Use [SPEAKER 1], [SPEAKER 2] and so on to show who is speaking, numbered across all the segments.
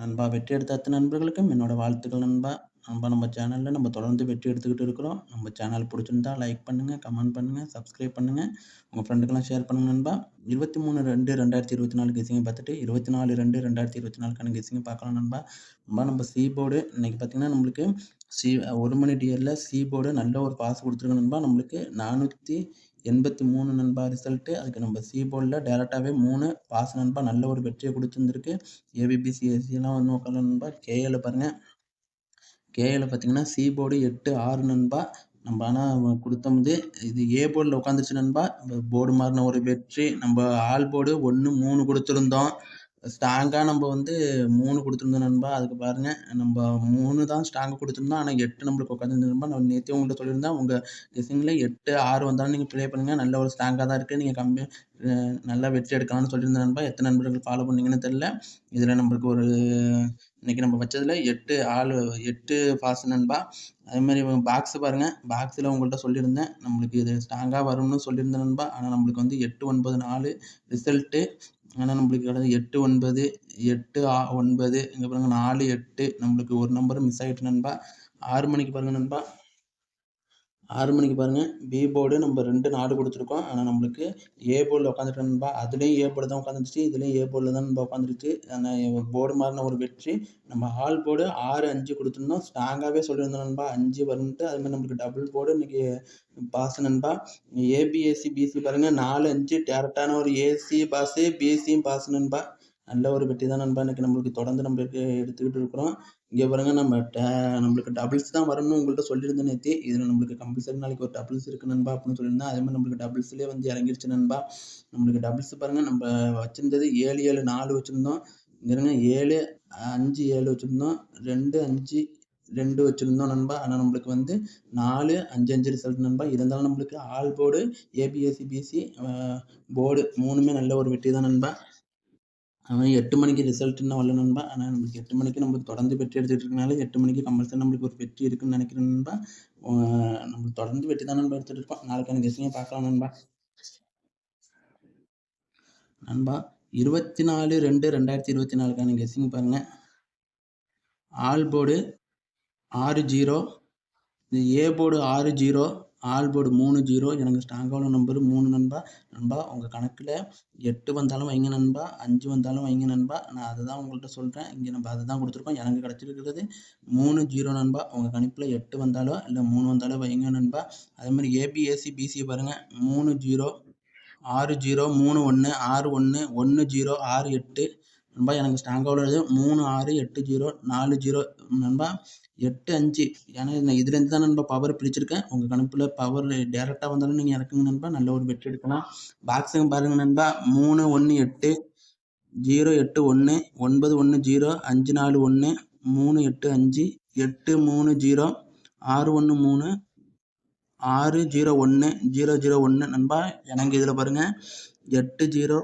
[SPEAKER 1] நண்பா வெற்றி எடுத்த அத்தனை நண்பர்களுக்கும் என்னோட வாழ்த்துக்கள் நண்பா. நண்பா நம்ம சேனலில் நம்ம தொடர்ந்து வெற்றி எடுத்துக்கிட்டு இருக்கிறோம். நம்ம சேனல் பிடிச்சிருந்தா லைக் பண்ணுங்கள் கமெண்ட் பண்ணுங்கள் சப்ஸ்கிரைப் பண்ணுங்கள் உங்கள் ஃப்ரெண்டுக்கெல்லாம் ஷேர் பண்ணுங்கள் நண்பா. இருபத்தி மூணு ரெண்டு ரெண்டாயிரத்தி இருபத்தி நாலு கிசிங்க பார்த்துட்டு இருபத்தி நாலு ரெண்டு ரெண்டாயிரத்தி இருபத்தி நாலுக்கான கிசிங்க பார்க்கலாம் நண்பா. நண்பா நம்ம சி போர்டு இன்றைக்கி பார்த்திங்கன்னா நம்மளுக்கு சி ஒரு மணி டியரில் சி போர்டு நல்ல ஒரு பாஸ் கொடுத்துருக்கு நண்பா. நம்மளுக்கு நானூற்றி எண்பத்தி மூணு நண்பா ரிசல்ட்டு அதுக்கு நம்ம சி போர்டில் டேரெக்டாகவே மூணு பாஸ் நண்பா நல்ல ஒரு வெற்றியை கொடுத்துருந்துருக்கு. ஏபிபிசிஎஸ்சிலாம் e வந்து உட்காந்து நண்பா. கேஏல பாருங்கள் கேஏல பார்த்தீங்கன்னா சி போர்டு எட்டு ஆறு நண்பா. நம்ம ஆனால் கொடுத்தோம்து இது ஏ போர்டில் உட்காந்துச்சு நண்பா. போர்டு மாறின ஒரு வெற்றி. நம்ம ஆல் போர்டு ஒன்று மூணு கொடுத்துருந்தோம். ஸ்ட்ராங்காக நம்ம வந்து மூணு கொடுத்துருந்தோம் நண்பா. அதுக்கு பாருங்கள் நம்ம மூணு தான் ஸ்ட்ராங்காக கொடுத்துருந்தோம். ஆனால் எட்டு நம்மளுக்கு உட்காந்து நண்பா. நான் நேற்று உங்கள்கிட்ட சொல்லியிருந்தேன். உங்கள் கெஸிங்கில் எட்டு ஆறு வந்தாலும் நீங்கள் ப்ளே பண்ணுங்கள் நல்ல ஒரு ஸ்ட்ராங்காக தான் இருக்குது நீங்கள் கம்மி நல்லா வெற்றி எடுக்கலாம்னு சொல்லியிருந்தேன் நண்பா. எத்தனை நண்பர்கள் ஃபாலோ பண்ணீங்கன்னு தெரில இதில் நம்மளுக்கு ஒரு இன்றைக்கி நம்ம வச்சதில் எட்டு ஆள் எட்டு பாஸ் நண்பா. அதேமாதிரி பாக்ஸ் பாருங்கள் பாக்ஸில் உங்கள்கிட்ட சொல்லியிருந்தேன். நம்மளுக்கு இது ஸ்ட்ராங்காக வரும்னு சொல்லியிருந்தேன் நண்பா. ஆனால் நம்மளுக்கு வந்து எட்டு ஒன்பது நாலு ரிசல்ட்டு ஆனால் நம்மளுக்கு கிடையாது எட்டு ஒன்பது எட்டு ஆ ஒன்பது இங்கே பாருங்கள் நாலு எட்டு நம்மளுக்கு ஒரு நம்பரும் மிஸ் ஆகிட்டு நண்பா. ஆறு மணிக்கு பாருங்கள் நண்பா. ஆறு மணிக்கு பாருங்கள் பி போர்டு நம்ம ரெண்டு நாடு கொடுத்துருக்கோம். ஆனால் நம்மளுக்கு ஏ போர்டில் உட்காந்துட்டு நண்பா. அதுலேயும் ஏ போர்டு தான் உட்காந்துருச்சு. இதுலேயும் ஏ போர்டில் தான் நம்ம உட்காந்துருச்சு. ஆனால் போர்டு மாறின ஒரு வெற்றி. நம்ம ஆல் போர்டு ஆறு அஞ்சு கொடுத்துருந்தோம். ஸ்ட்ராங்காகவே சொல்லியிருந்தோம் நண்பா. அஞ்சு வரும்ன்ட்டு அதுமாதிரி நம்மளுக்கு டபுள் போர்டு இன்றைக்கி பாஸ் நண்பா. ஏபிஎஸ்சி பிசி பாருங்கள் நாலு அஞ்சு டேரக்டான ஒரு ஏசி பாஸு பிஎஸ்சியும் பாஸ் நண்பா. நல்ல ஒரு வெற்றி தான் நண்பா. இன்றைக்கி நம்மளுக்கு தொடர்ந்து நம்மளுக்கு எடுத்துக்கிட்டு இருக்கிறோம். இங்கே பாருங்கள் நம்ம ட நம்மளுக்கு டபுள்ஸ் தான் வரணும்னு உங்கள்கிட்ட சொல்லியிருந்தேன் நேற்று இதில் நம்மளுக்கு கம்பல்சரி நாளைக்கு ஒரு டபுள்ஸ் இருக்குது நண்பா அப்படின்னு சொல்லியிருந்தேன். அதே மாதிரி நம்மளுக்கு டபுள்ஸ்லேயே வந்து இறங்கிருச்சு நண்பா. நம்மளுக்கு டபுள்ஸ் பாருங்கள் நம்ம வச்சுருந்தது ஏழு ஏழு நாலு வச்சுருந்தோம். இங்கே ஏழு அஞ்சு ஏழு வச்சுருந்தோம். ரெண்டு அஞ்சு ரெண்டு வச்சுருந்தோம் நண்பா. ஆனால் நம்மளுக்கு வந்து நாலு அஞ்சு அஞ்சு ரிசல்ட் நண்பா. இருந்தாலும் நம்மளுக்கு ஆல் போர்டு ஏபிஎஸ்சி பிசி போர்டு மூணுமே நல்ல ஒரு வெற்றி தான் நண்பா. ஆனால் எட்டு மணிக்கு ரிசல்ட் இன்னும் வரல நண்பா. ஆனால் நம்மளுக்கு எட்டு மணிக்கு நம்ம தொடர்ந்து வெற்றி எடுத்துகிட்டு இருக்கனால எட்டு மணிக்கு கம்பல்சரி நம்மளுக்கு ஒரு வெற்றி இருக்குன்னு நினைக்கிறேன் நண்பா. நம்ம தொடர்ந்து வெற்றி தான் நண்பா எடுத்துகிட்டு இருப்போம் நாளைக்கான கெஸ்டிங்க பார்க்கலாம் நண்பா. நண்பா இருபத்தி நாலு ரெண்டு ரெண்டாயிரத்தி இருபத்தி நாலுக்கான கெஸ்டிங் பாருங்கள் ஆல் போர்டு ஆறு ஜீரோ ஏ போர்டு ஆறு ஜீரோ ஆல் போர்டு மூணு ஜீரோ எனக்கு ஸ்ட்ராங்கான நம்பர் மூணு நண்பா. நண்பா உங்கள் கணக்கில் எட்டு வந்தாலும் வைங்க நண்பா அஞ்சு வந்தாலும் வைங்க நண்பா. நான் அதை தான் உங்கள்கிட்ட சொல்கிறேன் இங்கே நம்ம அதை தான் கொடுத்துருக்கோம். எனக்கு கிடச்சிருக்கிறது மூணு ஜீரோ நண்பா. உங்கள் கணிப்பில் எட்டு வந்தாலோ இல்லை மூணு வந்தாலோ வைங்க நண்பா. அதே மாதிரி ஏபிஎஸ்சி பிசி பாருங்கள் மூணு ஜீரோ ஆறு ஜீரோ மூணு ஒன்று ஆறு ஒன்று ஒன்று ஜீரோ ஆறு எட்டு. நண்பா எனக்கு ஸ்ட்ராங்காக உள்ளது. மூணு ஆறு எட்டு ஜீரோ நாலு ஜீரோ. நண்பா எட்டு அஞ்சு. ஏன்னா நான் இதுலேருந்து தான் நண்பா பவர் பிடிச்சிருக்கேன். உங்கள் கணப்பில் பவர் டேரெக்டாக வந்தாலும் நீங்கள் இறக்குங்க நண்பா. நல்ல ஒரு வெற்றி எடுக்கலாம். பாக்ஸுங்க பாருங்கள் நண்பா. மூணு ஒன்று எட்டு. ஜீரோ எட்டு ஒன்று ஒன்பது ஒன்று ஜீரோ. அஞ்சு நாலு ஒன்று மூணு எட்டு அஞ்சு. எட்டு மூணு ஜீரோ. ஆறு ஒன்று மூணு. ஆறு ஜீரோ ஒன்று ஜீரோ ஜீரோ ஒன்று நண்பா. எனக்கு இதில் பாருங்கள் எட்டு ஜீரோ.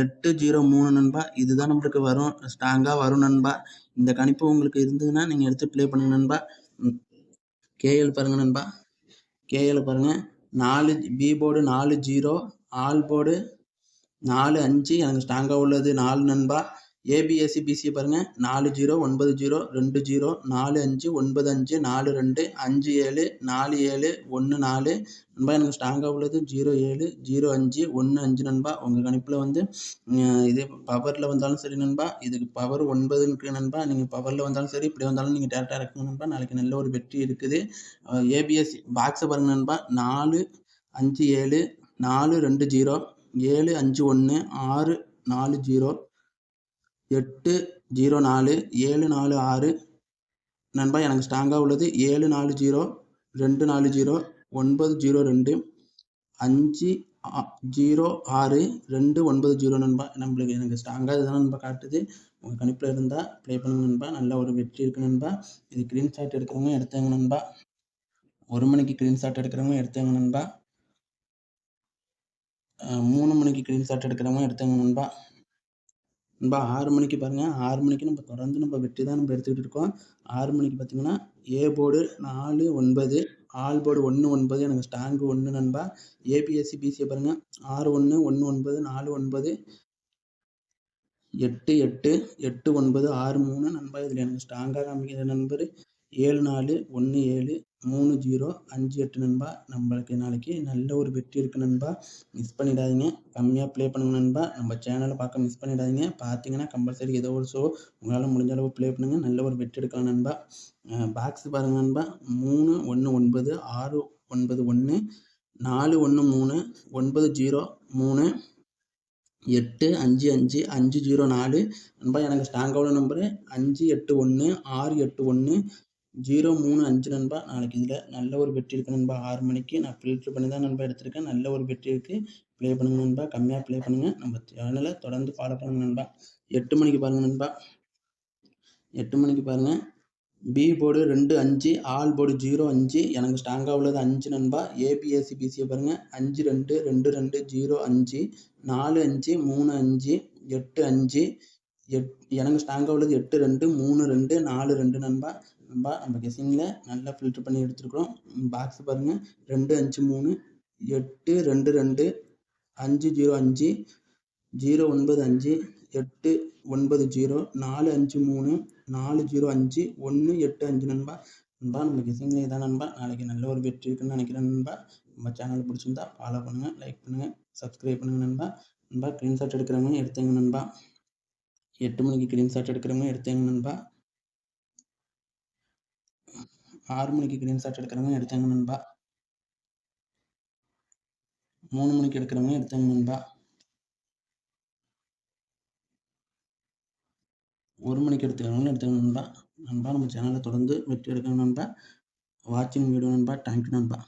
[SPEAKER 1] எட்டு ஜீரோ மூணு நண்பா. இதுதான் நம்மளுக்கு வரும். ஸ்ட்ராங்காக வரும் நண்பா. இந்த கணிப்பு உங்களுக்கு இருந்ததுன்னா நீங்கள் எடுத்து ப்ளே பண்ணுங்க நண்பா. கேஎல் பாருங்கள் நண்பா. கேஎல் பாருங்கள் நாலு பி போர்டு நாலு ஜீரோ ஆல் போர்டு நாலு அஞ்சு. எனக்கு ஸ்ட்ராங்காக உள்ளது நாலு நண்பா. ஏபிஎஸ்சி பிசி பாருங்கள் நாலு ஜீரோ ஒன்பது ஜீரோ ரெண்டு ஜீரோ நாலு அஞ்சு ஒன்பது அஞ்சு நாலு ரெண்டு அஞ்சு ஏழு நாலு ஏழு ஒன்று நாலு. நண்பா எனக்கு ஸ்ட்ராங்காக உள்ளது. ஜீரோ ஏழு ஜீரோ அஞ்சு ஒன்று அஞ்சு நண்பா. உங்கள் கணிப்பில் வந்து இது பவரில் வந்தாலும் சரி நண்பா. இதுக்கு பவர் ஒன்பதுன்னு நண்பா. நீங்கள் பவரில் வந்தாலும் சரி இப்படி வந்தாலும் நீங்கள் டேரெக்டாக இறக்குங்க நண்பா. நாளைக்கு நல்ல ஒரு வெற்றி இருக்குது. ஏபிஎஸ்சி பாக்ஸை பாருங்கள் நண்பா. நாலு அஞ்சு ஏழு நாலு ரெண்டு ஜீரோ ஏழு அஞ்சு ஒன்று ஆறு நாலு ஜீரோ எட்டு ஜீரோ நாலு ஏழு நாலு ஆறு. நண்பா எனக்கு ஸ்ட்ராங்காக உள்ளது. ஏழு நாலு ஜீரோ ரெண்டு நாலு ஜீரோ ஒன்பது ஜீரோ ரெண்டு அஞ்சு ஜீரோ ஆறு ரெண்டு ஒன்பது ஜீரோ நண்பா. நம்மளுக்கு எனக்கு ஸ்ட்ராங்காக இதுதான் நண்பா காட்டுது. உங்கள் கணிப்பில் இருந்தால் ப்ளே பண்ணுங்க நண்பா. நல்ல ஒரு வெற்றி இருக்கு நண்பா. இது க்ரீன்ஷாட் எடுக்கிறவங்க எடுத்தாங்க நண்பா. ஒரு மணிக்கு க்ரீன்ஷாட் எடுக்கிறவங்க எடுத்தாங்க நண்பா. மூணு மணிக்கு க்ரீன்ஷாட் எடுக்கிறவங்க எடுத்தாங்க நண்பா. நண்பா ஆறு மணிக்கு பாருங்கள் ஆறு மணிக்கு நம்ம தொடர்ந்து நம்ம வெற்றி தான் நம்ம எடுத்துக்கிட்டு இருக்கோம். ஆறு மணிக்கு பார்த்தீங்கன்னா ஏ போர்டு நாலு ஒன்பது ஆல் போர்டு ஒன்று ஒன்பது எனக்கு ஸ்ட்ராங்கு ஒன்று நண்பா. ஏபிஎஸ்சி பிசியை பாருங்கள் ஆறு ஒன்று ஒன்று ஒன்பது நாலு ஒன்பது எட்டு எட்டு எட்டு ஒன்பது ஆறு மூணு நண்பா. இதில் எனக்கு ஸ்ட்ராங்காக காமிக்கிற நண்பர் ஏழு நாலு ஒன்று ஏழு மூணு ஜீரோ அஞ்சு எட்டு நண்பா. நம்மளுக்கு நாளைக்கு நல்ல ஒரு வெற்றி இருக்குது நண்பா. மிஸ் பண்ணிடாதீங்க. கம்மியாக ப்ளே பண்ணுங்க நண்பா. நம்ம சேனலை பார்க்க மிஸ் பண்ணிடாதீங்க. பார்த்தீங்கன்னா கம்பல்சரி ஏதோ ஒரு ஷோ உங்களால் முடிஞ்ச அளவு ப்ளே பண்ணுங்கள் நல்ல ஒரு வெற்றி எடுக்கலாம் நண்பா. பாக்ஸ் பாருங்கள் நண்பா. மூணு ஒன்று ஒன்பது ஆறு ஒன்பது ஒன்று நாலு ஒன்று மூணு ஒன்பது ஜீரோ மூணு எட்டு அஞ்சு அஞ்சு அஞ்சு ஜீரோ நாலு. நண்பா எனக்கு ஸ்டாங்கோட நம்பரு அஞ்சு எட்டு ஒன்று ஆறு எட்டு ஒன்று ஜீரோ மூணு அஞ்சு நண்பா நாளைக்கு இதில் நல்ல ஒரு வெற்றி இருக்குது நண்பா. ஆறு மணிக்கு நான் ஃபில்ட்ரு பண்ணி தான் நண்பா எடுத்திருக்கேன். நல்ல ஒரு வெற்றி இருக்குது ப்ளே பண்ணுங்க நண்பா. கம்மியாக ப்ளே பண்ணுங்கள் நம்ம சேனலை தொடர்ந்து ஃபாலோ பண்ணுங்க நண்பா. எட்டு மணிக்கு பாருங்கள் நண்பா. எட்டு மணிக்கு பாருங்கள் பி போர்டு ரெண்டு அஞ்சு ஆல் போர்டு ஜீரோ அஞ்சு. எனக்கு ஸ்ட்ராங்காக உள்ளது அஞ்சு நண்பா. ஏபிஎஸ்சி பிசியை பாருங்கள் அஞ்சு ரெண்டு ரெண்டு ரெண்டு ஜீரோ அஞ்சு. நாலு அஞ்சு மூணு அஞ்சு எட்டு அஞ்சு. எட் எனக்கு ஸ்ட்ராங்காக உள்ளது எட்டு ரெண்டு மூணு ரெண்டு நாலு ரெண்டு நண்பா. நம்ம நம்ம கெஸிங்கில் நல்லா ஃபில்டர் பண்ணி எடுத்துருக்குறோம். பாக்ஸ் பாருங்கள் ரெண்டு அஞ்சு மூணு எட்டு ரெண்டு ரெண்டு அஞ்சு ஜீரோ அஞ்சு ஜீரோ ஒன்பது அஞ்சு எட்டு ஒன்பது ஜீரோ நாலு அஞ்சு மூணு நாலு ஜீரோ அஞ்சு ஒன்று எட்டு அஞ்சு நண்பா. நண்பா நம்ம கெஸிங்கில் இதான் நண்பா. நாளைக்கு நல்ல ஒரு வெற்றி இருக்குன்னு நினைக்கிறேன் நண்பா. நம்ம சேனல் பிடிச்சிருந்தா ஃபாலோ பண்ணுங்கள் லைக் பண்ணுங்கள் சப்ஸ்கிரைப் பண்ணுங்கள் நண்பா. நண்பா ஸ்க்ரீன்ஷாட் எடுக்கிறவங்க எடுத்தேங்க நண்பா. எட்டு மணிக்கு ஸ்க்ரீன்ஷாட் எடுக்கிறவங்க எடுத்தேங்க நண்பா. ஆறு மணிக்கு ஸ்க்ரீன்ஷாட் எடுக்கிறவங்க எடுத்தாங்க நண்பா. மூணு மணிக்கு எடுக்கிறவங்க எடுத்தாங்க நண்பா. ஒரு மணிக்கு எடுத்துக்கிறவங்க எடுத்தாங்க நண்பா. நண்பா நம்ம சேனலை தொடர்ந்து வெற்றி எடுக்கணும் நண்பா. வாட்சிங் வீடியோ நண்பா. தேங்க்யூ நண்பா.